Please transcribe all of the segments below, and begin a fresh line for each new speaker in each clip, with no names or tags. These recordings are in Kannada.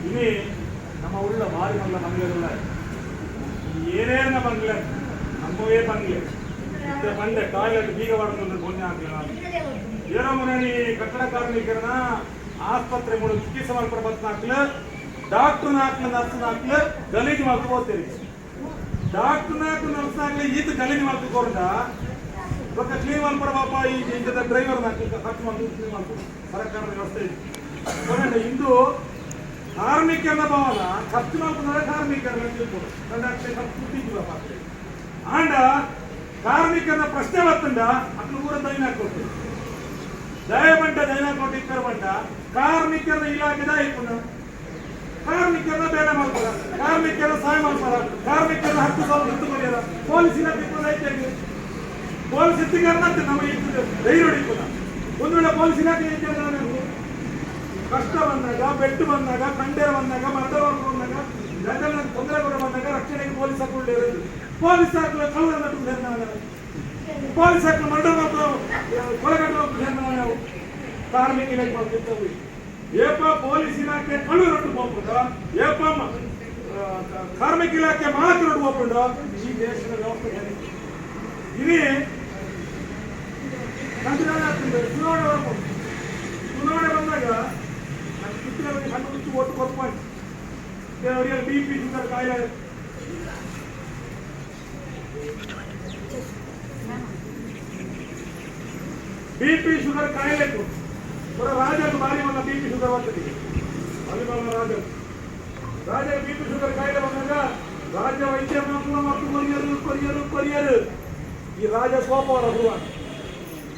ഇനി നമ്മ ഉള്ള മാറി നല്ല മംഗലുള്ള ಏನೇನ ಬಂಗ್ಲೆ ನಮ್ಮವೇ ಬಂಗ್ಲೆ ಮತ್ತೆ ಬಂದೆ ಟಾಯ್ಲೆಟ್ ಬೀಗ ಹೊಡೆದು ಪುಣ್ಯ ಹಾಕ್ಲಿಲ್ಲ ಏನೋ ಮನೆ ಕಟ್ಟಡ ಕಾರ್ಮಿಕರನ್ನ ಆಸ್ಪತ್ರೆ ಮೂಡು ಚಿಕಿತ್ಸೆ ಮಾಡ್ಕೊಂಡು ಬತ್ನಾಕ್ಲು ಡಾಕ್ಟರ್ ನಾಕ್ಲು ನರ್ಸ್ ನಾಕ್ಲು ಗಲೀಜು ಮಾಡ್ಕೊಂಡು ಹೋಗ್ತೀರಿ ಡಾಕ್ಟರ್ ನಾಕ್ಲು ನರ್ಸ್ ನಾಕ್ಲು ಈತ ಗಲೀಜು ಮಾಡ್ಕೊಂಡ ಇವಾಗ ಕ್ಲೀನ್ ಮಾಡ್ಕೊಡಪ್ಪ ಈ ಇಂಥದ ಡ್ರೈವರ್ ಖರ್ಚು ಮಾಡಿ ಕ್ಲೀನ್ ಮಾಡ್ಕೊಡು. ಸರ್ಕಾರದ ವ್ಯವಸ್ಥೆ ಇದೆ. ಕೊನೆಗೆ ಇಂದು ಕಾರ್ಮಿಕರ ಭಾವನ, ಖರ್ಚು ಮಾಡ್ಕೊಂಡ್ರೆ ಧಾರ್ಮಿಕ ಆಂಡ ಕಾರ್ಮಿಕರ ಪ್ರಶ್ನೆ ಬರ್ತಂಡ ಅಕ್ಕ ಕೂಡ ದೈನ ಕೊಟ್ಟು ದಯಮಂಟ ದೈನ ಕೊಟ್ಟು ಇಕ್ಕರ ಬಂಡ ಕಾರ್ಮಿಕರ ಇಲಾಖೆ ದಾಯಿಕೊಂಡ ಕಾರ್ಮಿಕರನ್ನ ಬೇಡ ಮಾಡ್ತಾರ ಕಾರ್ಮಿಕರ ಸಹಾಯ ಮಾಡ್ತಾರ ಕಾರ್ಮಿಕರ ಹತ್ತು ಸ್ವಲ್ಪ ಎತ್ತುಕೊಳ್ಳಿಯಲ್ಲ ಪೊಲೀಸ್ ಇಲಾಖೆ ಕೂಡ ಐತೆ ಪೊಲೀಸ್ ಎತ್ತಿಗಾರನ ನಮಗೆ ಧೈರ್ಯ ಹೊಡಿಪುನ ಒಂದು ವೇಳೆ ಪೊಲೀಸ್ ಇಲಾಖೆ ನಾವು ಕಷ್ಟ ಬಂದಾಗ, ಬೆಟ್ಟು ಬಂದಾಗ, ಕಂಡೇರ ಬಂದಾಗ ಮರ್ದವರು ಬಂದಾಗ ಜನಗಳ ತೊಂದರೆಗಳು ಬಂದಾಗ ರಕ್ಷಣೆಗೆ ಪೊಲೀಸ್ ಇರೋದು. ಪೊಲೀಸ್ ಹಾಕಲು ಕಳ್ಳರ ನಟ್ಟು ನಾವು ಪೊಲೀಸ್ ಹಾಕಲು ಮರ್ಡರ್ ಕೊಲೆಗಟ್ಟು ನಾವು. ಕಾರ್ಮಿಕ ಇಲಾಖೆ ಮಾಡ್ತಿರ್ತೇವೆ ಏಪ ಪೊಲೀಸ್ ಇಲಾಖೆ ಕಳ್ಳು ರೊಟ್ಟು ಹೋಗ್ಬಿಟ್ಟ ಏಪ ಕಾರ್ಮಿಕ ಇಲಾಖೆ ಮಾತ್ರ ರೊಟ್ಟು ಹೋಗ್ಬಿಟ್ಟು ಈ ದೇಶದ ವ್ಯವಸ್ಥೆ? ಇದೇ ನಂತರ ಏನಾಗ್ತದೆ? ಚುನಾವಣೆ ಬರ್ಬೋದು ಚುನಾವಣೆ ಬಂದಾಗ ನಾನು ಕಿತ್ತೂರಲ್ಲಿ ಕಣ್ಣು ಮುಚ್ಚಿ ಓಟ್ ಕೊಟ್ಕೊಂಡು ಅವರಿಗೆ ಬಿ ಪಿ ಶುಗರ್ ಕಾಯಿಲೆ ಬಿ ಪಿ ಶುಗರ್ ಕಾಯಿಲೆ ಬರೋ ರಾಜರು ಬಾರಿ ಬಂದ ಬಿ ಪಿ ಶುಗರ್ ಬರ್ತದೆ ಅಲ್ಲಿ ಬಂದ ರಾಜರು ರಾಜರು ಬಿ ಪಿ ಶುಗರ್ ಕಾಯಿಲೆ ಬಂದಾಗ ರಾಜ್ಯ ವೈದ್ಯ ಮಕ್ಕಳು ಮತ್ತು ಕೊರಿಯರು ಕೊರಿಯರು ಕೊರಿಯರು ಈ ರಾಜ ಕೋಪ ಅವರ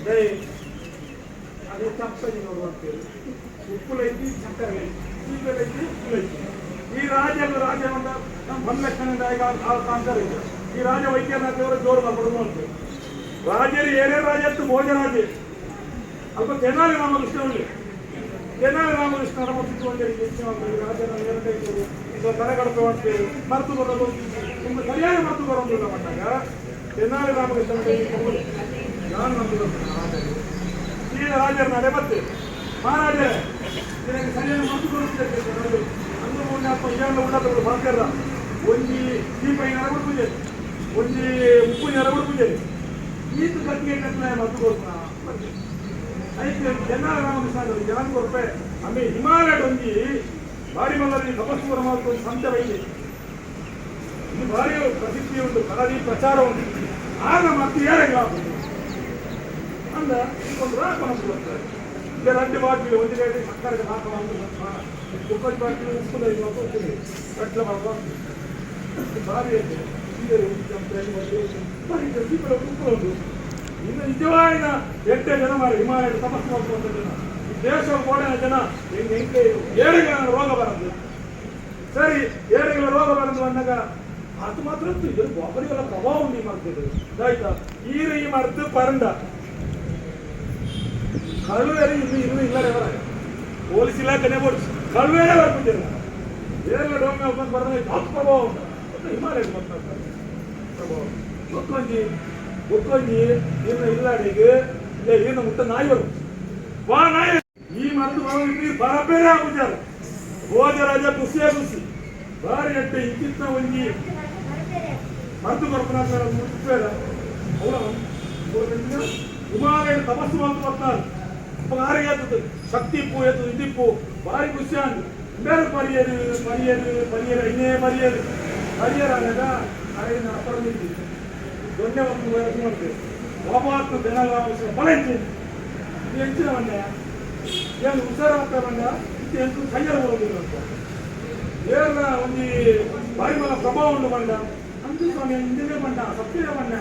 ಡೇ ಅದೇ ತಪ್ಪದೆ ನೋಡುವಂತೇಳಿ ಉಪ್ಪುಲೈತಿ ಸಕ್ಕರೆ ಐತಿ. ಉಪ್ಪುಲೈತಿ ಈ ರಾಜ ಅಂತ ನಮ್ಮ ಬಂದಕ್ಷಣಿಂದ ಈಗ. ಕಾಂತಾರ ಈ ರಾಜ ವೈದ್ಯನಾಥವರು ಜೋರು ಮಾಡ್ಬಿಡುದು ಅಂತೇಳಿ ರಾಜರು ಏನೇ ರಾಜತ್ತು ಭೋಜರಾಜೆ ಅಲ್ಪ ತೆನಾಲಿ ರಾಮಕೃಷ್ಣ ಉಳ್ಳಿ ತೆನಾಲಿ ರಾಮಕೃಷ್ಣ ರಾಮಕೃಷ್ಣ ರಾಜನ ಏರಬೇಕು ಇದು ಕರೆಗಡಪೆ ಮಾಡ್ತೇವೆ ಮರೆತು ಬರೋದು. ತುಂಬ ಸರಿಯಾಗಿ ಮರೆತು ಬರೋದಿಲ್ಲ ಬಂದಾಗ, ತೆನಾಲಿ ರಾಮಕೃಷ್ಣ ராஜர் நடைபெற்று மகாராஜர் எனக்கு சரியான மருந்து கொடுத்து அந்த மூணு அப்போ ஏழு உள்ளதோடு பார்க்கிறதா ஒஞ்சி தீபை நிறவு பூஜை ஒஞ்சி உப்பு நிறவு பூஜை ಈತು ಗತಿಗೆ ಕತ್ತಲೆ ಮತ್ತು ಕೊಡ್ತಾ ಐತೆ ಜನ ರಾಮಕೃಷ್ಣ ಜನ ಕೊಡ್ಪೆ ಅಮ್ಮೆ ಹಿಮಾಲಯ ಡೊಂಜಿ ಬಾರಿ ಮಲ್ಲಲ್ಲಿ ತಪಸ್ಸು ಮಾಡ್ಕೊಂಡು ಸಂತೆ ಬೈಲಿ ಇದು ಭಾರಿ ಪ್ರಸಿದ್ಧಿ ಉಂಟು ಕರಾದಿ ಪ್ರಚಾರ ಉಂಟು ಆಗ ಮತ್ತೆ ಏರಂಗ ಅಂದ ಒಂದು ರಾಕ ಮನಸ್ಸು ಬರ್ತದೆ. ಈಗ ರಂಡಿ ಮಾಡ್ತೀವಿ ಒಂದು ಕಡೆ ಸರ್ಕಾರದ ರಾಕ ಮಾಡ್ತೀವಿ ಒಬ್ಬರು ಮಾಡ್ತೀವಿ ಉಪ್ಪು ಇವಾಗ ಕಟ್ಲ ಮಾಡ್ಬಾರ್ದು ಬಾರಿ ಐತೆ ಇನ್ನು ನಿಜವಾಗಿನ ಎಂಟೆ ಜನ ಮಾಡಿ ಹಿಮಾಲಯ ತಪಸ್ಸು ಮಾಡುವಂಥ ಜನ, ಈ ದೇಶ ಕೋಡಿನ ಜನ ಹೆಂಗ ಹೆಂಗೆ ಏಳಿಗಳ ರೋಗ ಬರದು ಸರಿ ಏಳಿಗಳ ರೋಗ ಬರದು ಅಂದಾಗ ಅದು ಮಾತ್ರ ಒಬ್ಬರಿಗೆಲ್ಲ ಪ್ರಭಾವ ಉಂಟು ಮಾಡ್ತಿದ್ರು ಆಯ್ತಾ? ಈ ರೀ ಮರ್ದು ಪರಂಡ. ಕಳುವೇರಿ ಇನ್ನು ಇನ್ನೂ ಇಲ್ಲರೆ ಪೊಲೀಸ್ ಇಲಾಖೆನೆ ಬೋಡ್ಸ್ ಕಳುವೇರೇ ಬರ್ಬಿಟ್ಟಿಲ್ಲ ಏರೆಲ್ಲ ಡೊಮ್ಮೆ ಒಬ್ಬಂದು ಬರೋದು ಅದು ಪ್ರಭಾವ ಉಂಟು ಹಿಮಾಲಯ ಬರ್ತಾರೆ ಪ್ರಭಾವ ಒಕ್ಕೊಂಜಿ ಇನ್ನು ಇಲ್ಲಾಡಿಗೆ ಏನು ಮುಟ್ಟ ನಾಯಿ ಬರು ವಾ ನಾಯಿ. ಈ ಮದ್ದು ಬರೋದು ಬರಬೇರೆ ಆಗ್ಬಿಟ್ಟಾರ ಹೋದ ರಾಜ ಖುಷಿಯೇ ಖುಷಿ ಅಟ್ಟೆ, ಇಂಚಿತ್ತ ಒಂಜಿ. ಮದ್ದು ಬರ್ಪನಾಕಾರ ಮುಟ್ಬೇಡ. ಅವರ ಹಿಮಾಲಯ ತಪಸ್ಸು ಅಂತ ಬರ್ತಾರೆ ಭಾರಿ ಆಗ್ತದೆ. ಶಕ್ತಿ ಪೂ ಎತ್ತು ಇದಿಪ್ಪು ಭಾರಿ ಖುಷಿ ಅಂತ ಬೇರೆ ಪರಿಯರು ಪರಿಯರು ಪರಿಯರು, ಇನ್ನೇ ಪರಿಯರು. ಪರಿಯರ ಆದಾಗ ಆಗಿನ ಅಪ್ಪರ ನಿಂತಿ ದೊಡ್ಡ ಒಂದು ಇದು ಮಾಡ್ತೇವೆ ಒಬ್ಬತ್ತು ಬೆನಗ ಬಲ ಹೆಚ್ಚಿನ ಹೆಚ್ಚಿನ ಬಂಡ ಏನು ಹುಷಾರ ಆಗ್ತಾ ಬಂಡ ಇದು ಎಂಟು ಕೈಯಲ್ಲಿ ಬರೋದಿಲ್ಲ ಅಂತ. ಏನ ಒಂದು ಬಾರಿ ಮಲ ಪ್ರಭಾವ ಉಂಟು ಬಂಡ ಅಂದು ಸ್ವಾಮಿ, ಹಿಂದಿನೇ ಬಂಡ ಸತ್ಯ ಬಂಡ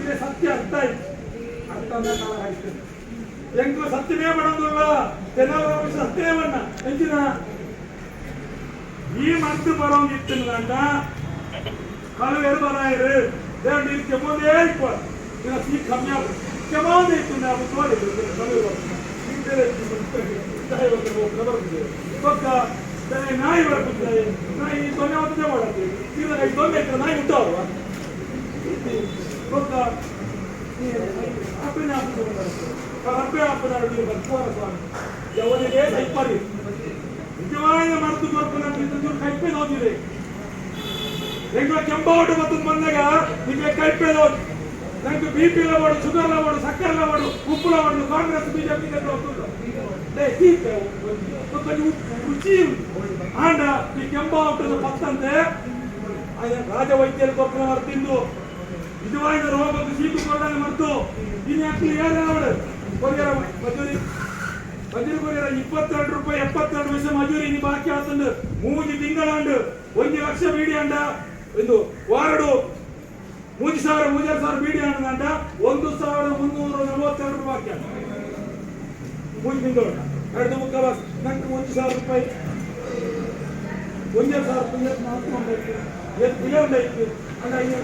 ಇದೇ ಸತ್ಯ ಅರ್ಥ ಆಯ್ತು. ಅಂದ್ರೆ ಕಾಲ ಆಯ್ತು ಎಂಕು ಸತ್ಯವೇ ಮಾಡೋದಿಲ್ಲ ತೆನಾಲ ಸತ್ಯವನ್ನ ಎಂಚಿನ? ಈ ಮದ್ದು ಬರೋಂಗಿತ್ತು ಗಂಡ ಕಳುವೆರು ಬರಾಯಿರು. ದೇವ್ರು ನೀರು ಕೆಮ್ಮೋದೇ ಇಪ್ಪ ಈಗ ಸೀ ಕಮ್ಮಿ ಆಗ ಕೆಮ್ಮೋದೇ ಇತ್ತು ನಾವು ತೋರಿದ್ರು ಕಳುವೆರು ಇವಾಗ ನಾಯಿ ಬರ್ತದೆ ನಾಯಿ ದೊಣ್ಣೆ ಹೊತ್ತೇ ಮಾಡತ್ತೆ ಈಗ ದೊಣ್ಣೆ ಇತ್ತು ನಾಯಿ ಮುಟ್ಟವ ಇವಾಗ ಅಪ್ಪನ ಅಪ್ಪನ ಬರ್ಕೋರ ಸ್ವಾಮಿ ಅವನಿಗೆ ಕೈಪರಿ ನಿಜವಾದ ಮರೆತು ಬರ್ಕೊಂಡು ಇದ್ದು ಹೋಗಿದೆ ಹೆಂಗ ಕೆಂಪಾವಟು ಮತ್ತು ಬಂದಾಗ ನಿಮಗೆ ಕೈಪೇ ಹೋಗಿ ನಂಗೆ ಬಿ ಪಿ ಲವಾಡು ಶುಗರ್ ಲವಾಡು ಸಕ್ಕರೆ ಲವಾಡು ಉಪ್ಪು ಲವಾಡು ಕಾಂಗ್ರೆಸ್ ಬಿಜೆಪಿ ರುಚಿ ಆಂಡ ಈ ಕೆಂಬಾವಟದ ರಾಜ ಗೊಬ್ಬರ ಕೊಪ್ಪಳ ನಿಜವಾದ ರೋಗಕ್ಕೆ ಸೀಟು ಕೊಡಂಗೆ ಮರ್ತು ಇನ್ನು ಯಾಕೆ ಯಾರು ಕೊರಿಯರ ಮಜೂರಿ. ಮಜೂರಿ ಕೊರಿಯರ ಇಪ್ಪತ್ತೆರಡು ರೂಪಾಯಿ, ಎಪ್ಪತ್ತೆರಡು ವರ್ಷ ಮಜೂರಿ ನೀವು ಬಾಕಿ ಆತಂದು. ಮೂಜಿ ತಿಂಗಳಂಡು ಒಂದು ಲಕ್ಷ ಬೀಡಿ ಅಂಡ. ಇದು ವಾರ್ಡು. ಮೂಜಿ ಸಾವಿರ ಮೂಜಾರು ಸಾವಿರ ಬೀಡಿ ಅಂಡ ಒಂದು ಸಾವಿರದ ಮುನ್ನೂರ ನಲವತ್ತೆರಡು ರೂಪಾಯಿ ಬಾಕಿ ಅಂಡ ಮೂಜಿ ತಿಂಗಳ ಎರಡು ಮುಖ ಬಾಸ್ ನಂಗೆ ಒಂದು ಸಾವಿರ ರೂಪಾಯಿ. ಒಂದೇ ಸಾವಿರ ರೂಪಾಯಿ. ನಾಲ್ಕು ಇತ್ತು ಎಷ್ಟು ಬಿಲೆ ಅಂಡ ಹಂಗಾಗಿ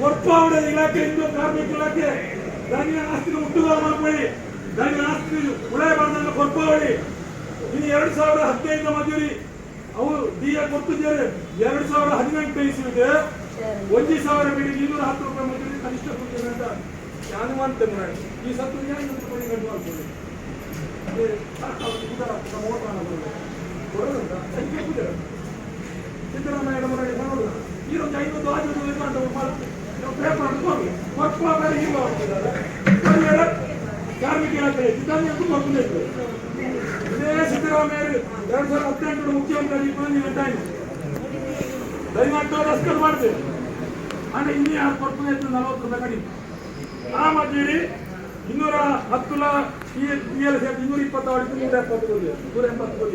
ಒಪ್ಪಾವಡ ಇಲಾಖೆಯಿಂದ ಕಾರ್ಮಿಕ ಇಲಾಖೆ ಧಾನ್ಯ ಆಸ್ತಿ ಮುಟ್ಟುಗೋಲು ಮಾಡ್ಕೊಳ್ಳಿ. ಧಾನ್ಯ ಆಸ್ತಿ ಉಳಾಯ ಮಾಡ್ದಂಗೆ ಕೊರ್ಪಾವಳಿ ಇನ್ನು ಎರಡು ಸಾವಿರದ ಹದಿನೈದು ಮಜೂರಿ ಅವರು ಡಿ ಎ ಕೊಟ್ಟಿದ್ದಾರೆ ಎರಡು ಸಾವಿರದ ಹದಿನೆಂಟು ಇಸ್ವಿಗೆ ಒಂದು ಸಾವಿರ ಮೇಲೆ ಇನ್ನೂರ ಹತ್ತು ರೂಪಾಯಿ ಮಧ್ಯೆ ಕನಿಷ್ಠ ಕೊಟ್ಟಿದ್ದಾರೆ ಅಂತ ಮಾಡ್ತೇನೆ ನೋಡಿ ಈ ಸತ್ತು ರೂಪಾಯಿ ಗಂಟು ಮಾಡ್ಕೊಳ್ಳಿ. ಸಿದ್ದರಾಮಯ್ಯ ನೋಡುವ ಈ ಒಂದು ಐವತ್ತು ಆರು ನಿರ್ಮಾಣ ಮಾಡ್ತೀವಿ ನಾವು ಪೇಪರ್ ಅನ್ಕೊಂಡು ಮಕ್ಕಳ ಮೇಲೆ ಈಗ ಹೋಗ್ತಿದ್ದಾರೆ ಕನ್ನಡ ಕಾರ್ಮಿಕ ಇಲಾಖೆ ಸಿದ್ದರಾಮಯ್ಯ ಅಂತ ಬರ್ಕೊಂಡಿದ್ರು ಇದೇ ಸಿದ್ದರಾಮಯ್ಯ ಎರಡ್ ಸಾವಿರದ ಹದಿನೆಂಟರ ಮುಖ್ಯಮಂತ್ರಿ ಬಂದು ಟೈಮ್ ದಯಮಾಡಿ ರಸ್ಕಲ್ ಮಾಡ್ತೀವಿ ಹಣ ಇನ್ನೂ ಯಾರು ಕೊಡ್ತಾನೆ ಇತ್ತು ನಲವತ್ತು ರೂಪಾಯಿ ಕಡಿಮೆ. ಆ ಮಧ್ಯೆ ಇನ್ನೂರ ಹತ್ತು ಲ ಈ ಎಲ್ ಸೇರಿ ಇನ್ನೂರ ಇಪ್ಪತ್ತಾರು ನೂರ ಎಪ್ಪತ್ತು ಕೋಟಿ, ನೂರ ಎಂಬತ್ತು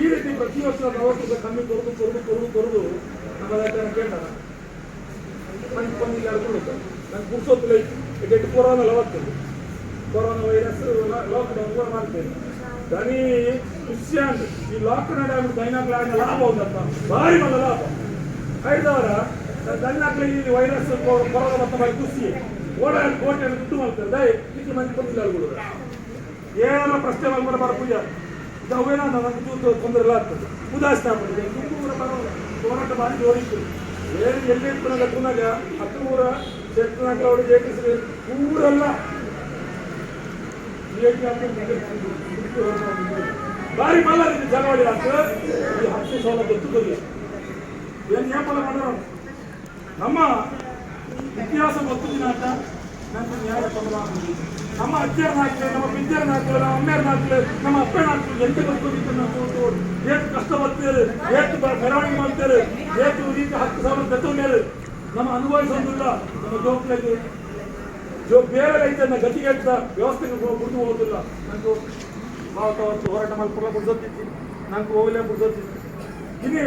ಈ ರೀತಿ ಪ್ರತಿ ವರ್ಷ ನಲವತ್ತು ಕಮ್ಮಿ ಕೊಡೋದು ಕೊಡೋದು ಕೊಡೋದು ಕೊಡೋದು. ನಮ್ಮ ರೈತರ ಕೇಳ್ತಾರ? ನನಗೆ ಬಂದು ಎರಡು ಕೊಡುತ್ತೆ ನಂಗೆ ಪುರ್ಸೊತ್ತಿಲ್ಲ ಡೆಟ್ ಕೊರೋನಾ ಲವತ್ತು ಕೊರೋನಾ ವೈರಸ್ ಲಾಕ್ಡೌನ್ ಕೂಡ ಮಾಡ್ತೇನೆ ದನಿ ಖುಷಿ ಅಂತ ಈ ಲಾಕ್ಡೌನ್ ಟೈಮ್ ದೈನಾಗ್ಲಾಗ ಲಾಭ ಹೋದಂತ ಭಾರಿ ಮಲ್ಲ ಲಾಭ ಐದವರ ದೈನಾಗ್ಲ ಈ ವೈರಸ್ ಕೊರೋನಾ ಮತ್ತೆ ಭಾರಿ ಖುಷಿ ಓಡಾಡಿ ಕೋಟೆ ದುಡ್ಡು ಮಾಡ್ತಾರೆ ದಯ ಇದಕ್ಕೆ ಮಂದಿ ಬಂದಿಲ್ಲ ಅಲ್ಗಳು ಏನೆಲ್ಲ ಪ್ರಶ್ನೆ ಮಾಡ್ಕೊಂಡು ಬರ ಪೂಜಾ ಇದು ಅವೇನ ನನಗೆ ತೂತು ತೊಂದರೆ ಇಲ್ಲ ಆಗ್ತದೆ ಉದಾಸೀನ ಮಾಡಿ ಏನು ಎಲ್ಲಿ ಇರ್ತಾನೆ ಪುನಗ ಹತ್ತು ಮೂರ ಶೆಟ್ನಾಗ ಅವರು ಜೇಟಿಸಿ ಊರಲ್ಲ. ಬಾರಿ ಇದು ಚಳವಳಿ ಆಗ್ತದೆ ಈ ಹತ್ತು ಸಾವಿರ ಗೊತ್ತಿಲ್ಲ ಏನು ನ್ಯಾಯಪಾಲ ಮಾಡೋಣ ನಮ್ಮ ಇತಿಹಾಸ ಗೊತ್ತಿನ ಅಂತ. ನನ್ನ ನ್ಯಾಯ ತೊಂದರೆ ನಮ್ಮ ಅಜ್ಜರನ್ನ ನಾಲ್ಕು, ನಮ್ಮ ಬಿಜ್ಜರನ್ನ ನಾಲ್ಕು, ನಮ್ಮ ಅಮ್ಮೆಯರನ್ನ ನಾಲ್ಕು, ನಮ್ಮ ಅಪ್ಪನ ನಾಲ್ಕು ಎಂತ ಗೊತ್ತಿತ್ತು ನಾವು ಏಟು ಕಷ್ಟ ಬರ್ತೇವೆ. ಏಟು ಮೆರವಣಿಗೆ ಮಾಡ್ತೇವೆ. ಏಟು ರೀತಿ ಹತ್ತು ಸಾವಿರ ಬೆತ್ತೋಗ್ಯಾರ ನಮ್ಮ ಅನುಭವಿಸೋದಿಲ್ಲ ನಮ್ಮ ಜೋಕ್ಲಾಗಿ ಜೋ ಬೇರೆ ರೈತನ ಗತಿಗೆಟ್ಟ ವ್ಯವಸ್ಥೆಗೆ ಮುಂದೆ ಹೋಗೋದಿಲ್ಲ. ನಂಗೆ ಭಾವತ ಒಂದು ಹೋರಾಟ ಮಾಡ್ಕೊಳ್ಳೋ ಬಿಡ್ಸೋತಿತ್ತು ನಂಗೆ ಹೋಗಲೇ ಬಿಡ್ಸೋತಿತ್ತು ಇಲ್ಲಿ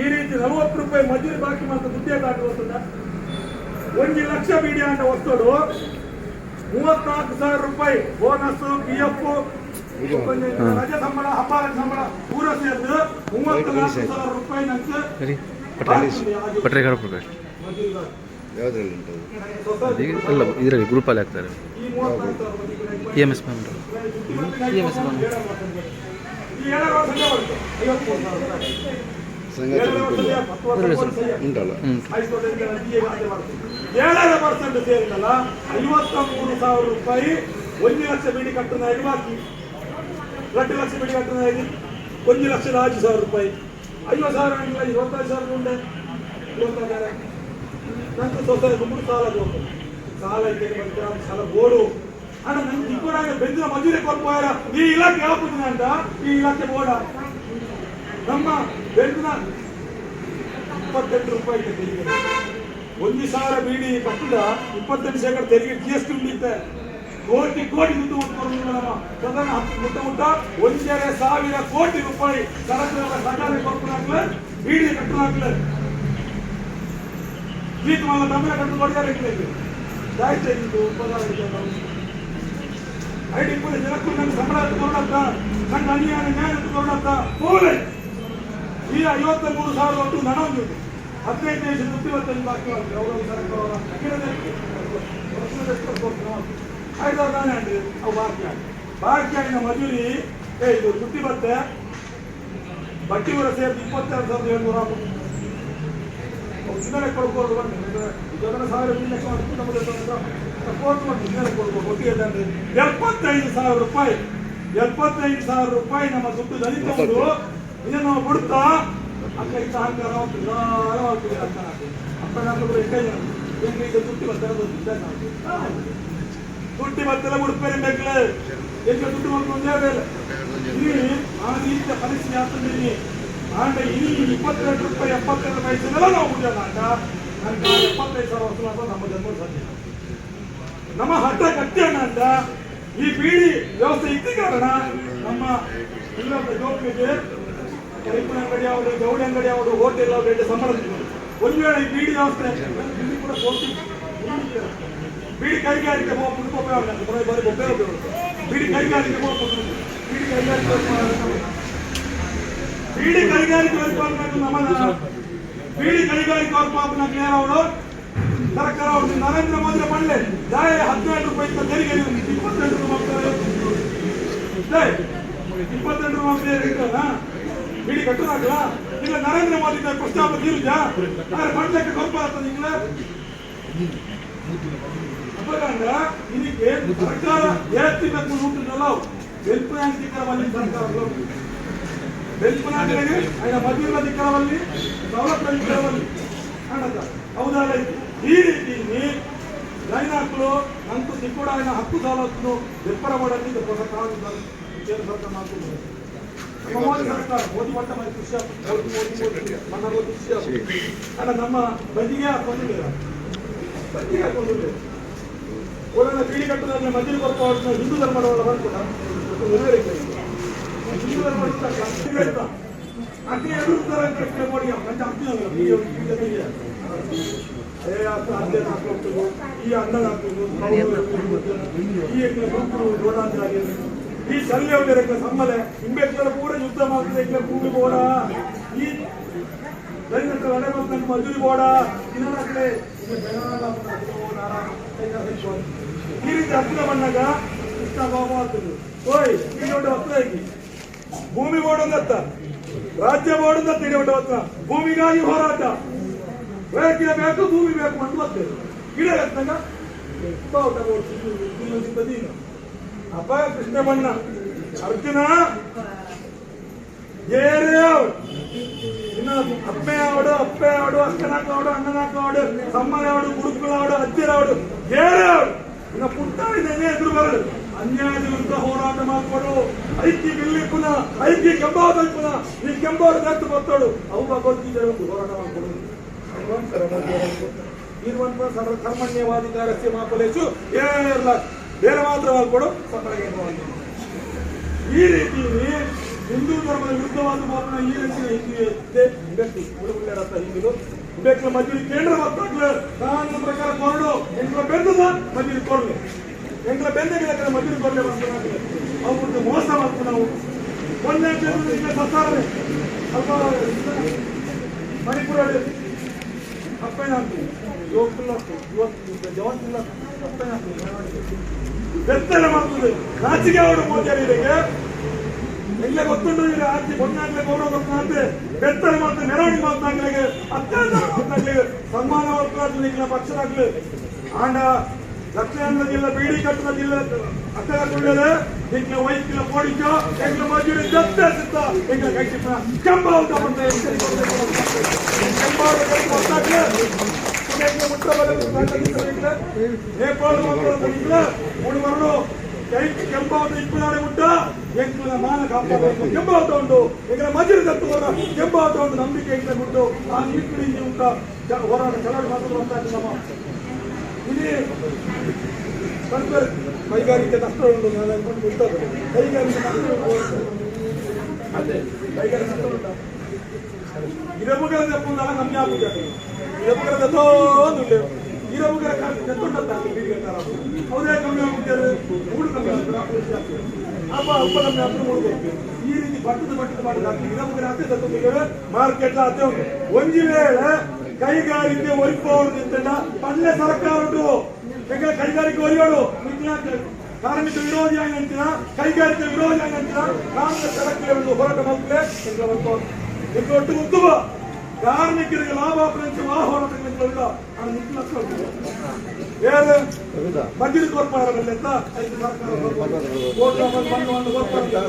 ಈ ರೀತಿ ನಲವತ್ತು ರೂಪಾಯಿ ಮಜೂರಿ ಬಾಕಿ ಮಾತ್ರ ದುಡ್ಡೇ ಬಾಕಿ ಒಂದು ಲಕ್ಷ ಬೀಡಿ ಅಂತ ವಸ್ತುಗಳು ಮೂವತ್ನಾಲ್ಕು ಸಾವಿರ ರೂಪಾಯಿ ಬೋನಸ್ ಪಿ ಎಫ್ ರಜೆ ಸಂಬಳ ಹಬ್ಬ ಸಂಬಳ ಪೂರ ಸೇರಿದು ಮೂವತ್ನಾಲ್ಕು ಸಾವಿರ ರೂಪಾಯಿ ನಂಗೆ
ಅಲ್ಲ ಇದರಲ್ಲಿ ಗ್ರೂಪಲ್ಲಿ ಹಾಕ್ತಾರೆ.
ಇ ಎಂ ಎಸ್ ರೂಪಾಯಿ
ಇ ಎಂ ಎಸ್ ಮೆಂಬರ್
ಉಂಟಲ್ಲ?
ಏಳರ ಪರ್ಸೆಂಟ್ ಸೇರಿದಲ್ಲ ಐವತ್ತ ಮೂರು ಸಾವಿರ ರೂಪಾಯಿ ಒಂದು ಲಕ್ಷ ಬಿಡಿ ಕಟ್ಟುನ ಬಾಕಿ ಎರಡು ಲಕ್ಷ ಬಿಡಿ ಕಟ್ಟುನ ಒಂದು ಲಕ್ಷದ ಐದು ಸಾವಿರ ರೂಪಾಯಿ. ಐವತ್ತು ಸಾವಿರ ಇಲ್ಲ ಇವತ್ತೈದು ಸಾವಿರ ಉಂಡೆ ಇವತ್ತೈದು ನಂಗೆ ಸೊಸೈಟಿ ಮೂರು ಸಾಲ ಹೋಗ್ತದೆ ಸಾಲ ಇದ್ದೇನೆ ಬರ್ತೀರ ಸಾಲ ಬೋರ್ಡು ಅಣ್ಣ ನಂಗೆ ಕೂಡ ಬೆಂದಿನ ಮಜೂರಿ ಕೊಡ್ಬೋರ ಈ ಇಲಾಖೆ ಯಾವ್ದು ಅಂತ? ಈ ಇಲಾಖೆ ಬೋರ್ಡ. ನಮ್ಮ ಬೆಂದಿನ ಇಪ್ಪತ್ತೆಂಟು ರೂಪಾಯಿ ಇದೆ ತೆರಿಗೆ ಒಂದು ಸಾವಿರ ಬೀಡಿ ಕಟ್ಟಿದ ಇಪ್ಪತ್ತೆಂಟು ಶೇಕಡ ತೆರಿಗೆ ಜಿ ಎಸ್ ಟಿ ಉಳಿತೆ ಕೋಟಿ ಕೋಟಿ ದುಡ್ಡು ಉಟ್ಕೊಂಡು ನಮ್ಮ ಸದನ ಹತ್ತು ಮುಟ್ಟ ಮುಟ್ಟ ಒಂದೂವರೆ ಸಾವಿರ ಕೋಟಿ ರೂಪಾಯಿ ಸರಕು ಸರ್ಕಾರ ಕೊಡ್ತಾಗ್ಲೆ ಬೀಡಿ ಕಟ್ಟಲಾಗ್ಲೆ ಪ್ರೀತಿ ಮಲ್ಲ ತಮಿಳ ಕಟ್ಟು ಕೊಡ್ತಾರೆ ಇಟ್ಲಿಕ್ಕೆ ದಾಯ್ತೆ ಇದು ಐಡಿ ಇಪ್ಪತ್ತು ಜನಕ್ಕೂ ನನ್ನ ಸಂಬಳ ತಗೊಂಡತ್ತ ನನ್ನ ಅನ್ಯಾಯ ನ್ಯಾಯ ತಗೊಂಡತ್ತ ಹೋಗಲೇ ಈ ಐವತ್ತ ಮೂರು ಸಾವಿರ ಒಟ್ಟು ಹಣ ಹೊಂದಿದೆ ಹದಿನೈದು ದೇಶ ಬುದ್ಧಿವತ್ತಲ್ಲಿ ಬಾಕಿ ಮಾಡ್ತಾರೆ ಅವರು ಸರ್ಕಾರ ಐದು ತಾನೇ ಅಂడి ಅವು ಬಾಕಿ ಆಗಿ ಬಾಕಿ ಆಗಿನ ಮಜೂರಿ. ಏ, ಇದು ಸುತ್ತಿ ಬತ್ತೆ ಬಟ್ಟಿ ಕೂಡ ಸೇರಿಸಿ ಇಪ್ಪತ್ತೆರಡು ಸಾವಿರದ ಏಳ್ನೂರ ಚಿನ್ನಲೆ ಕೊಡ್ಬೋದು ಇದೊಂದು ಸಾವಿರ ಲೆಕ್ಕ ಕೋರ್ಟ್ ಮಾಡಿ ಚಿನ್ನಲೆ ಕೊಡ್ಬೋದು. ಒಟ್ಟಿಗೆ ಅಂದ್ರೆ ಎಪ್ಪತ್ತೈದು ಸಾವಿರ ರೂಪಾಯಿ. ಎಪ್ಪತ್ತೈದು ಸಾವಿರ ರೂಪಾಯಿ ನಮ್ಮ ದುಡ್ಡು ದಲಿತವರು ಇದನ್ನು ನಾವು ಬಿಡ್ತಾ ಅಕ್ಕ ಹೋಗ್ತದೆ ಹೋಗ್ತದೆ ಅಕ್ಕ ಅಪ್ಪ ಹೆಂಗೆ ಇದು ತುಟ್ಟಿ ಬರ್ತಾರೆ ತುಟ್ಟಿ ಬತ್ತಲ ಉಡುಪೇರಿ ಬೇಕಲ್ಲ ಇಲ್ಲಿ ಆ ರೀತಿಯ ಪರಿಸ್ಥಿತಿ ಆಗ್ತಿದ್ದೀನಿ ಆಂಡ ಈ ಇಪ್ಪತ್ತೆರಡು ರೂಪಾಯಿ, ಎಪ್ಪತ್ತೆರಡು ಪೈಸೆಲ್ಲ ನಾವು ಮುಗಿಯೋಣ ಆಟ ನನಗೆ ಎಪ್ಪತ್ತೈದು ಸಾವಿರ ವಸೂಲಾದ ನಮ್ಮ ಜನ್ಮ ಸಾಧ್ಯ. ನಮ್ಮ ಹಠ ಅಂತ ಈ ಬೀಡಿ ವ್ಯವಸ್ಥೆ ಇದ್ದ ಕಾರಣ ನಮ್ಮ ಕರಿಪುರ ಅಂಗಡಿ ಯಾವುದು ಗೌಡಿ ಅಂಗಡಿ ಯಾವುದು ಹೋಟೆಲ್ ಯಾವುದು ಎರಡು ಸಂಬಳ ಸಿಗೋದು. ಒಂದು ವೇಳೆ ಬೀಡಿ ವ್ಯವಸ್ಥೆ ಇಲ್ಲಿ ಕೂಡ ಬೀಡಿ ಕೈಗಾರಿಕೆ. ಬರೀ ಹೋಗ್ಬೇಕು. ಬೀಡಿ ಕೈಗಾರಿಕೆ ಬೀಡಿ ಕೈಗಾರಿಕೆ ಬೀಡಿ ಕೈಗಾರಿಕೆ ವರ್ಪಾಪನಾಗ ನಮ್ಮ ಬೀಡಿ ಕೈಗಾರಿಕೆ ವರ್ಪಾಪನಾಗ ಅವಳು ಸರ್ಕಾರ ಅವರು ನರೇಂದ್ರ ಮೋದಿ ಮಾಡಲೆ ಜಾಯ ಹದಿನೆಂಟು ರೂಪಾಯಿ ತೆರಿಗೆ ಇಪ್ಪತ್ತೆಂಟು ರೂಪಾಯಿ ಇಪ್ಪತ್ತೆಂಟು ರೂಪಾಯಿ ಇರ್ತಲ್ಲ ಬೀಡಿ ಕಟ್ಟದಾಗಲ್ಲ ಇಲ್ಲ ನರೇಂದ್ರ ಮೋದಿ ಪ್ರಸ್ತಾಪ ತೀರುಜಾ ಆದ್ರೆ ಮಾಡ್ಲಿಕ್ಕೆ ಸ್ವಲ್ಪ ಆಗ್ತದೆ ಈಗ ಅಪರಾಧ ಇದಕ್ಕೆ ಸರ್ಕಾರ ಏರ್ತಿಬೇಕು ಉಂಟಲ್ಲ ಬೆಲ್ಪನಾಂತಿಕರವಲ್ಲಿ ಸರ್ಕಾರ ಬೆಲ್ಪನಾಂತಿಗೆ ఆయన ಮಧ್ಯಮ ಅಧಿಕಾರವಲ್ಲಿ ಸವಲತ್ತು ಅಧಿಕಾರವಲ್ಲಿ ಕಾಣದ ಹೌದಲ್ಲ ಈ ರೀತಿಯಲ್ಲಿ ಲೈನಾಕ್ಲು ನಂತು ಕೂಡ ఆయన ಹಕ್ಕು ಸವಲತ್ತನ್ನು ಬೆಂಬಲ ಮಾಡಲಿ ಕೇಂದ್ರ ಸರ್ಕಾರ ಮಾಡ್ಕೊಂಡು ನಮ್ಮ ಮೋದಿ ಸರ್ಕಾರ ಮೋದಿ ಮಟ್ಟ ಮಾಡಿ ಖುಷಿ ಆಗ್ತದೆ ಮೋದಿ ಮೋದಿ ಮೋದಿ ಮೋದಿ ಖುಷಿ ಆಗ್ತದೆ ಅಲ್ಲ, ನಮ್ಮ ಬಂದಿಗೆ ಹಾಕೊಂಡಿಲ್ಲ ಬಂದಿಗೆ ಹಾಕೊಂಡಿಲ್ಲ ಒಳ್ಳೆ ಮಧ್ಯೆ ಬರ್ಕೊಂಡು ಹಿಂದೂ ಧರ್ಮದವರ ಬರ್ಕೊಡ ಹಿಂದೂ ಧರ್ಮ ಅಗ್ನಿ ಎದುರುತ್ತಾರೆ ಅಂತ ಕೇಳಿ ನೋಡಿ ಮಂಚ ಹಾಕ್ತೀವಿ ಏ ಅಕ್ಕ ಅಧ್ಯಯನ ಈ ಅಣ್ಣನ ಹಾಕ್ಬೇಕು ಈ ಗೋಡಾಂತರ ಈ ಸಲ್ಲೆ ಉಂಟೆ ಸಮ್ಮಲೆ ಹಿಂಬೆಕ್ಕರ ಪೂರ ಯುದ್ಧ ಮಾಡ್ತಾರೆ ಭೂಮಿ ಬೋಡ. ಈ ಹಣೆ ಮಜೂರಿ ಬೋಡ. ಇನ್ನೊಂದಾಗಲೇ ಈ ರೀತಿ ಹತ್ತಿರ ಬಂದಾಗ ಇಷ್ಟ ಬಾಬು ಆಗ್ತದೆ. ಓಯ್ ದೊಡ್ಡ ಹತ್ತಿರ ಹೇಗೆ? ಭೂಮಿ ಬೋರ್ಡ್ ರಾಜ್ಯ ಬೋರ್ಡ್ ಇಡೀ ಒಂದು ಹೊತ್ತ ಭೂಮಿಗಾಗಿ ಹೋರಾಟ. ಬೇಕಿನ ಬೇಕು, ಭೂಮಿ ಬೇಕು ಅಂತ ಬರ್ತೇವೆ ಗಿಡ ಎತ್ತಾಗ ನೀನು ಅಪ್ಪ ಕೃಷ್ಣ ಬಣ್ಣ ಅರ್ಜುನ ಏರೇ ಅವಳು ಇನ್ನು ಅಪ್ಪೆ ಆವಡು ಅಪ್ಪೆ ಆವಡು ಅಕ್ಕನಾಕ ಆವಡು ಅಣ್ಣನಾಕ ಆವಡು ತಮ್ಮನ ಆವಡು ಗುರುಕುಲ ಆವಡು ಅಜ್ಜಿರ ಆವಡು ಏರೇ ಅವಳು ಇನ್ನು ಪುಟ್ಟ ಇದನ್ನೇ ಎದುರು ಬರಲು ಅನ್ಯಾಯದ ವಿರುದ್ಧ ಹೋರಾಟ ಮಾಡ್ಕೊಡು ಐಕಿ ಬಿಲ್ಲಿ ಪುನಃ ಐಕಿ ಕೆಂಬಾದ ಪುನಃ ಈ ಕೆಂಬಾದ ನೆತ್ತು ಬರ್ತೋಡು ಅವು ಭಗವದ್ಗೀತೆ ಒಂದು ಹೋರಾಟ ಮಾಡ್ಕೊಡು ಇರುವಂತ ಸರ್ವ ಕರ್ಮಣ್ಯವಾಧಿಕಾರಸ್ಯ ಮಾಪಲೇಶು ಏರ್ಲ ಬೇರೆ ಮಾತ್ರ ಮಾಡಿಕೊಡು ಈ ರೀತಿಯಲ್ಲಿ ಹಿಂದೂ ಧರ್ಮದ ವಿರುದ್ಧವಾದ ಮಾತ್ರ ಈ ರೀತಿಯ ಹಿಂದೂ ಬೆಟ್ಟು ಉಳುಗುಳ್ಳೆ ಹಿಂದೂ ಬೆಕ್ಕಲ ಮಜೂರಿ ಕೇಂದ್ರ ಮಕ್ಕಳು ನಾನು ಪ್ರಕಾರ ಕೊರಡು. ಎಂಟ್ರ ಬೆಂದದ ಮಜೂರಿ ಕೊರಡು ಎಂಟ್ರ ಬೆಂದಿಗೆ ಮಜೂರಿ ಕೊರಲೆ ಬಂದು ಅವ್ರಿಗೆ ಮೋಸ ಮಾಡ್ತೀವಿ ನಾವು. ಒಂದೇ ಕೇಂದ್ರ ಸತ್ತಾರೆ ಅಲ್ಪ ಮಣಿಪುರ ಅಪ್ಪನ ಯುವಕಲ್ಲ ಇವತ್ತು ಅಪ್ಪನ ಬೆತ್ತಲೆ ಮಾಡ್ತದೆ ನಾಚಿಕೆ ಅವರು ಮೋದಿಯರಿಗೆ ಎಲ್ಲ ಗೊತ್ತುಂಟು ಈಗ ಆಚೆ ಬಂದಾಗಲೇ ಗೌರವ ಗೊತ್ತಾಗ್ತದೆ ಬೆತ್ತಲೆ ಮಾಡ್ತದೆ ಮೆರವಣಿಗೆ ಮಾಡ್ತಾಗ್ಲಿಗೆ ಅತ್ಯಂತ ಮಾಡ್ತಾಗ್ಲಿಗೆ ಸನ್ಮಾನ ಮಾಡ್ತಾಗ್ಲಿಕ್ಕೆ ಪಕ್ಷದಾಗ್ಲಿ ಆಂಡ ದಕ್ಷಿಣ ಜಿಲ್ಲೆ ಬೀಡಿ ಕಟ್ಟದ ಜಿಲ್ಲೆ ಅತ್ತಗಳ್ಳೆ ಎಂಗ್ಲ ವೈದ್ಯರ ಪೋಡಿಸೋ ಎಂಗ್ಲ ಮಜೂರಿ ಜಪ್ತ ಸಿದ್ದ ಎಂಗ್ಲ ಕೈ ಚಿಪ್ಪ ಕೆಂಬ ಊಟ ಬಂದ ಕೆಂಬ ಗೊತ್ತಾಗ್ಲೆ ನೇಪಾಳ ಮೂರು ಮರಳು ಕೈకి ಕೆಂಪಾವಟ ಇಪ್ಪನಾಡೆ ಮುಟ್ಟ ಎಂಕ್ಲ ಮಾನ ಕಾಪಾಡಬೇಕು ಕೆಂಬಾತ ಉಂಟು ಎಂಗ್ಲ ಮಜೂರಿ ತತ್ತುವರ ಕೆಂಬಾತ ಉಂಟು ನಂಬಿಕೆ ಇಂದ ಉಂಟು ಆ ಇಪ್ಪಡಿ ಉಂಟ ಹೋರಾಟ ಚಲಾವಣೆ ಮಾತ್ರ ನಮ್ಮ ಇಲ್ಲಿ ಕೈಗಾರಿಕೆ ನಷ್ಟ ಉಂಟು ನಾನು ಅನ್ಕೊಂಡು ಗೊತ್ತಾಗ ಕೈಗಾರಿಕೆ ನಷ್ಟ ಉಂಟು ಅದೇ. ಕೈಗಾರಿಕೆ ನಷ್ಟ ಉಂಟಾ ಇರಬುಗರ ತೆಪ್ಪುಂದಲ್ಲ ಕಮ್ಮಿ ಆಗುತ್ತೆ ಇರಬುಗರ ತೆತ್ತೋಂದು ಇರಬುಗರ ತೆತ್ತುಂಟಂತ ಹೌದೇ ಕಮ್ಮಿ ಆಗುತ್ತೆ ಮೂಡು ಕಮ್ಮಿ ಆಗುತ್ತೆ ಅಪ್ಪ ಅಪ್ಪ ನಮ್ಮ ಆಗುತ್ತೆ ಮೂಡು ಈ ರೀತಿ ಬಟ್ಟದ ಬಟ್ಟದ ಬಟ್ಟದ ಆಗ್ತದೆ ಅತ್ತೆ ತಗೊಂಡಿದ್ದೇವೆ ಮಾರ್ಕೆಟ್ ಅತ್ತೆ ಒಂಜಿ ವೇಳೆ ಕೈಗಾರಿಕೆ ಒರಿಪೋರ್ದಿಂದಲ್ಲ ಪಲ್ಲೆ ಸರ್ಕಾರ ಉಂಟು. ಈಗ ಕೈಗಾರಿಕೆ ಒರಿಯೋಡು ಕಾರ್ಮಿಕ ವಿರೋಧಿ ಅಂತಿನ ಕೈಗಾರಿಕೆ ವಿರೋಧಿ ಅಂತಿನ ಕಾಂಗ್ರೆಸ್ ಸರ್ಕಾರ ಒಂದು ಹೋರಾಟ ಎಂಗ್ಲ ಒಟ್ಟು ಮುತ್ತುವ ಕಾರ್ಮಿಕರಿಗೆ ಲಾಭ ಪ್ರಪಂಚ ಹೋರಾಟಗಳಿಂದ ಬೇರೆ ಮಜ್ಜಿಗೆ ಕೊಡ್ಪಾರಲ್ಲ ಅಂತ ಐದು ಸರ್ಕಾರ ಓಟ್ ಬಂದು ಒಂದು ಕೊಡ್ತಾರೆ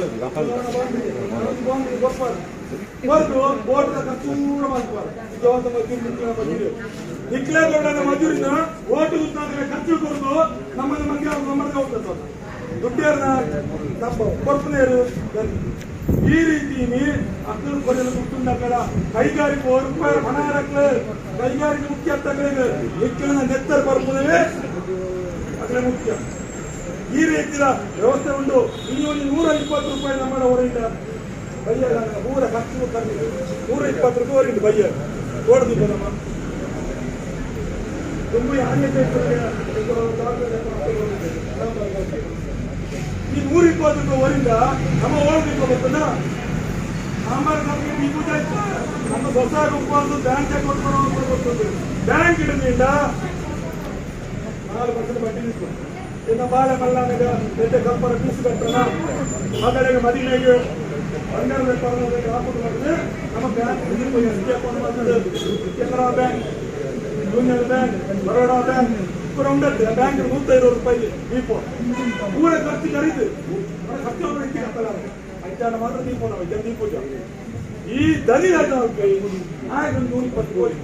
ಕೊಡ್ತಾರೆ ಬಂದು ಓಟ್ನ ಚೂರ ಮಾಡ್ತಾರೆ ಜವಾದ ಮಜೂರಿ ಮಜೂರಿ ನಿಕ್ಲೇಗೌಡನ ಮಜೂರಿನ ಓಟು ಉತ್ತಾದ್ರೆ ಖರ್ಚು ಕೊಡದು ನಮ್ಮನ್ನ ಮಂಗೆ ನಮ್ಮನ್ನ ಹೋಗ್ತದೆ ದುಡ್ಡೇರ್ನ ನಮ್ಮ ಕೊರ್ಪನೇರು ಈ ರೀತಿ ಅಕ್ಕಲು ಕೊಡಲು ಗುಟ್ಟುಂಡಗಳ ಕೈಗಾರಿಕೆ ರೂಪಾಯಿ ಹಣ ಹಾಕಲು ಕೈಗಾರಿಕೆ ಮುಖ್ಯ ಅರ್ಥಗಳಿಗೆ ಹೆಚ್ಚಿನ ನೆತ್ತರ್ ಬರ್ಬೋದೇ ಅದರ ಮುಖ್ಯ. ಈ ರೀತಿಯ ವ್ಯವಸ್ಥೆ ಉಂಟು ಇಲ್ಲಿ ಒಂದು ನೂರ ಇಪ್ಪತ್ತು ರೂಪಾಯಿ ನಮ್ಮ ಹೊರಗಿಂದ ಬೈಯ ನೂರ ಖರ್ಚು ತಂದಿದೆ ನೂರ ಇಪ್ಪತ್ತು ರೂಪಾಯಿ ಹೊರಗಿಂದ ಬೈಯ. ಓಡದಿದ್ದ ನಮ್ಮ ತುಂಬ ಆನ್ಯ ಈ ನೂರ ಇಪ್ಪತ್ತು ರೂಪಾಯಿ ಹೊರಿಂದ ನಮ್ಮ ಓಡಬೇಕು ಗೊತ್ತಲ್ಲ ಆಮೇಲೆ ನಮಗೆ ಈ ಪೂಜೆ ಆಯ್ತು ನಮ್ಮ ಹೊಸ ರೂಪ ಒಂದು ಬ್ಯಾಂಕ್ ಕೊಟ್ಕೊಂಡು ಗೊತ್ತುಂಟು ಬ್ಯಾಂಕ್ ಇಡದಿಂದ ನಾಲ್ಕು ಪರ್ಸೆಂಟ್ ಬಡ್ಡಿ ಇತ್ತು ಇನ್ನು ಬಾಳೆ ಮಲ್ಲಾಗ ಎತ್ತೆ ಕಲ್ಪನ ಫೀಸ್ ಕಟ್ಟಣ ಮಗಳಿಗೆ ಮದುವೆಗೆ ಹನ್ನೆರಡು ಬೇಕಾದ್ರೆ ಹಾಕೊಂಡು ಮಾಡಿದ್ರೆ ನಮ್ಮ ಬ್ಯಾಂಕ್ ಎಸ್ ಬಿ ಅಕೌಂಟ್ ಮಾಡ್ತದೆ Canara bank union bank Baroda bank ಪೂರ ಉಂಡತ್ತೆ ಆ ಬ್ಯಾಂಕ್ ನೂತೈದು ರೂಪಾಯಿ ದೀಪ ಪೂರ ಖರ್ಚು ಕರೀತು. ಖರ್ಚು ಅವ್ರು ಇಟ್ಟು ಹಾಕಲ್ಲ ಅಜ್ಜಾನ ಮಾತ್ರ ದೀಪ ನಾವು ಜನ ದೀಪ ಪೂಜೆ ಈ ದನಿ ರಾಜ ಆಗ ಒಂದು ನೂರ ಇಪ್ಪತ್ತು ಕೋಟಿ.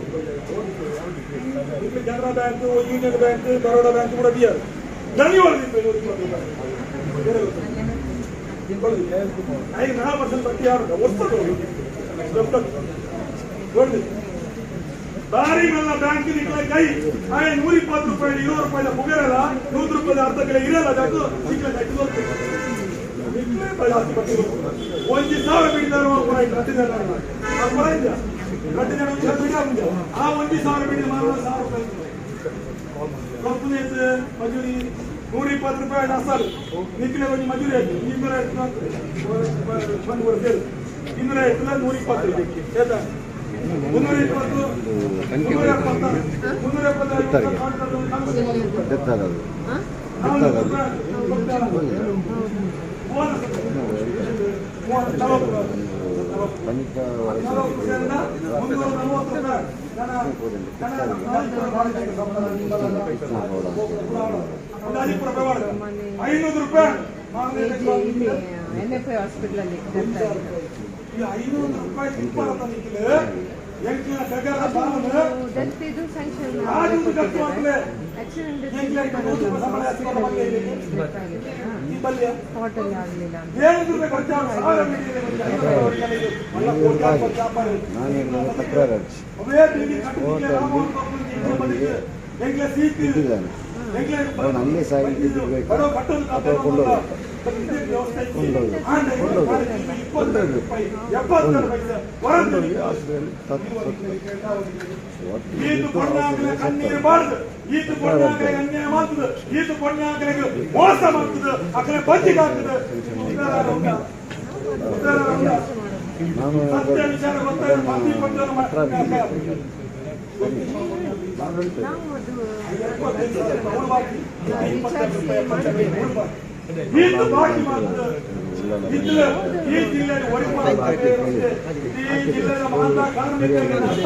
ಇಲ್ಲಿ Canara bank, union bank, Baroda bank ಕೂಡ ದಿಯಾರು ದನಿ ಹೊಡೆದಿತ್ತು ನೂರ ಇಪ್ಪತ್ತು ಬೇರೆ ಗೊತ್ತಿಲ್ಲ. ಐದು ನಾಲ್ಕು ಪರ್ಸೆಂಟ್ ಬಡ್ಡಿ ಯಾರು? ವಸ್ತುಗಳು ನೋಡಿ ಬಾರಿ ಮಲ್ಲ ಬ್ಯಾಂಕ್ ನಿಕ್ಲೆ ಕೈ ಆಯ್ ನೂರ ಇಪ್ಪತ್ತು ರೂಪಾಯಿ, ಇನ್ನೂರು ರೂಪಾಯಿ ಮುಗಿರಲ್ಲ ನೂರು ರೂಪಾಯಿ ಅರ್ಧ ಕಡೆ ಇರಲ್ಲ ಅದು ನಿಕ್ಲ ಒಂಜಿ ಸಾವಿರ ಬಿಡಿದಾರು ಆ ಒಂದು ಸಾವಿರ ಬಿಡಿ ರೂಪಾಯಿ ಮಜೂರಿ ನೂರ ಇಪ್ಪತ್ತು ರೂಪಾಯಿ ಅಸಲು ನಿಕ್ಲೆ ಒಂದು ಮಜೂರಿ ಆಯ್ತು. ಇನ್ನೂರ ಇನ್ನೂರ ಐವತ್ತು ನೂರ ಇಪ್ಪತ್ತು ಆಯ್ತಾ. ಹದಿಮೂರು ರೂಪಾಯಿ ಮಾಡಿ. ಐನೂರು ರೂಪಾಯಿ
ಇಲ್ಲಿ ಎನ್ ಎಫ್ ಐ ಹಾಸ್ಪಿಟ್ಲಲ್ಲಿ
ಈ ಐನೂರು ರೂಪಾಯಿ ಬಂದೆ ಈ ಬಲ್ಯ
ಆಗಲಿಲ್ಲ
ಖರ್ಚಾಗ ಸಾವಿರ ಕೋಟಿ ವ್ಯಾಪಾರ. ಅವೇ ಬಾಬುಂಜಿ ಇಂಜೆ ಸೀಟ್.
ಅವನು ಅಲ್ಲೇ ಸಾಗಿ
ಬಡವ ಕಟ್ಟೋದು ಕಾಪೆ
ಅಥವಾ ಕೊಂಡೋಗ್ಬೇಕು.
ಬಂದ. ಇದೇ ವ್ಯವಸ್ಥೆ ಇತ್ತು.
ಕೊಂಡೋಗ್ಬೇಕು.
ಆಂಡ ಇದು
ಕೊಂಡೋಗ್ಬೇಕು.
ಮಾಡಿದ್ದು ಇಪ್ಪತ್ತು ರೂಪಾಯಿ, ಎಪ್ಪತ್ತು ರೂಪಾಯಿ ಹೊರತು ಈತು ಕೊಂಡಾಗಲೇ ಕಣ್ಣೀರು ಬಾರ್ದು ಈತು ಕೊಂಡಾಗಲೇ ಅನ್ಯಾಯ ಮಾಡ್ತದೆ ಈತು ಕೊಂಡಾಗಲೇ ಮೋಸ ಮಾಡ್ತದೆ ಅಕಲೆ ಬಜ್ಜಿಗೆ ಆಗ್ತದೆ ಉದ್ದಾರ ಉಂಟ. ಉದ್ದಾರ ಉಂಟ.
ನಾನು
ಸತ್ಯ ವಿಚಾರ ಗೊತ್ತಾಗ ಮಂದಿ ಕೊಟ್ಟವರು
ನಾವು ಅದು
ಈತು ಬಾಕಿ ಇದ್ಲ ಈ ಜಿಲ್ಲೆ ಒಡಿಪಾಡಿ ಈ ಜಿಲ್ಲೆಯ ನಷ್ಟ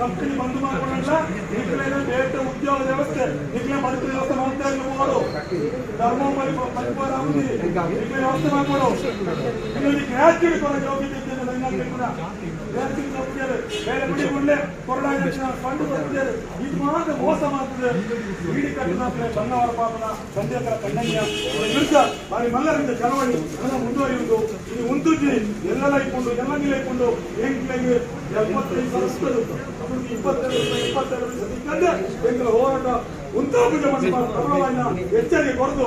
ಕಂಪನಿ ಬಂದ್ ಮಾಡ್ಕೊಂಡಲ್ಲ ಈಗಲೇ ಬೇರೆ ಉದ್ಯೋಗ ವ್ಯವಸ್ಥೆ. ಈಗಲೇ ಬದುಕು ವ್ಯವಸ್ಥೆ ಮಾಡ್ತಾ ಇಲ್ಲ ಅವರು. ಧರ್ಮ ಪರಿಪೂರ ಈಗಲೇ ವ್ಯವಸ್ಥೆ ಮಾಡ್ಕೊಡು. ಇಲ್ಲಿ ಗ್ರಾಜ್ಯುಯೇಟ್ ಕೊಡ ಯೋಗ್ಯತೆ ಇದ್ದೇನೆ ನನ್ನ ಕೂಡ. ಫಂಡ್ ಮೋಸ ಪಾಪನ ಬಾರಿ ಮಲ್ಲರಿಂದ ಚಳವಳಿ ಹಣ ಮುಂದುವರಿಯುವುದು. ಇದು ಮುಂದುಜ್ಜಿ ಎಲ್ಲೆಲ್ಲ ಇಟ್ಕೊಂಡು, ಎಲ್ಲ ಇಟ್ಕೊಂಡು ಎಂಟು ಎಪ್ಪತ್ತೈದು ಸಾವಿರ ಅಭಿವೃದ್ಧಿ ಇಪ್ಪತ್ತೆರಡು ಇಪ್ಪತ್ತೆರಡು ಸದ್ಯಕ್ಕಂದ್ರೆ ಬೆಂಗಳೂರು ಹೋರಾಟ ಮಾಡಿ ಪ್ರಬಲವಾದ ಎಚ್ಚರಿಕೆ ಕೊರದು